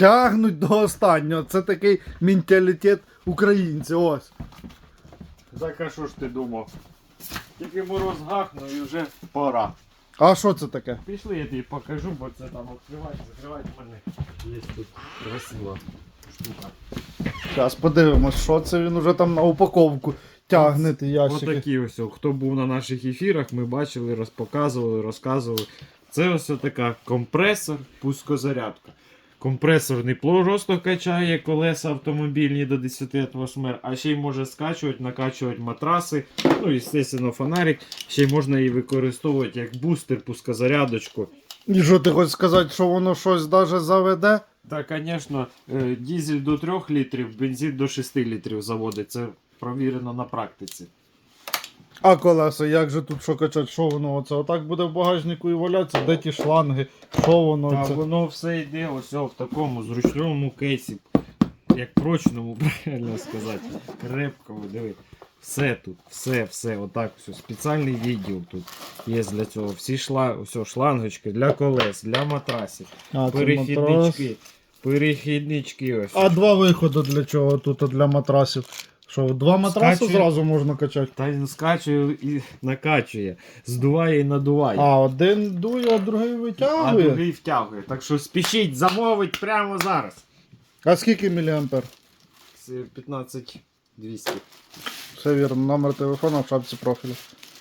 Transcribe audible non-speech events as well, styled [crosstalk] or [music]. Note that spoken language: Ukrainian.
Тягнуть до останнього. Це такий менталітет українців. Ось. Так а що ж ти думав? Тільки мороз гахнув і вже пора. А що це таке? Пішли, я тобі покажу, бо це там відкривати, закривати в мене. Є тут красива штука. Зараз подивимось, що це він уже там на упаковку тягне ті ящики. Отакі ось, хто був на наших ефірах, ми бачили, розпоказували, розказували. Це ось така компресор, пускозарядка. Компресор не просто качає колеса автомобільні до 10 атмосфер, а ще й може скачувати, накачувати матраси. Ну, і, звісно, фонарик. Ще й можна її використовувати як бустер, пускозарядочку. І що ти хочеш сказати, що воно щось даже заведе? Та, звісно, е, дізель до 3 літрів, бензин до 6 літрів заводить. Це провірено на практиці. А колеса, як же тут що качати, що воно оце? Отак буде в багажнику і валятися, де ті шланги, що воно це? воно все йде ось в такому зручному кейсі, як прочному, [laughs] правильно сказати. Крепкому, диви. Все тут, все, все, отак все. Спеціальний відділ тут є для цього. Всі шла, все, шлангочки для колес, для матрасів, А, це матрас. перехіднички, перехіднички ось. А два виходи для чого тут для матрасів? Що, два матраси Скачує. зразу можна качати? Та він скачує і накачує, здуває і надуває. А, один дує, а другий витягує. а другий втягує. Так що спішіть, замовить прямо зараз. А скільки міліампер? Це 15200. Все вірно, номер телефону в шапці профілю.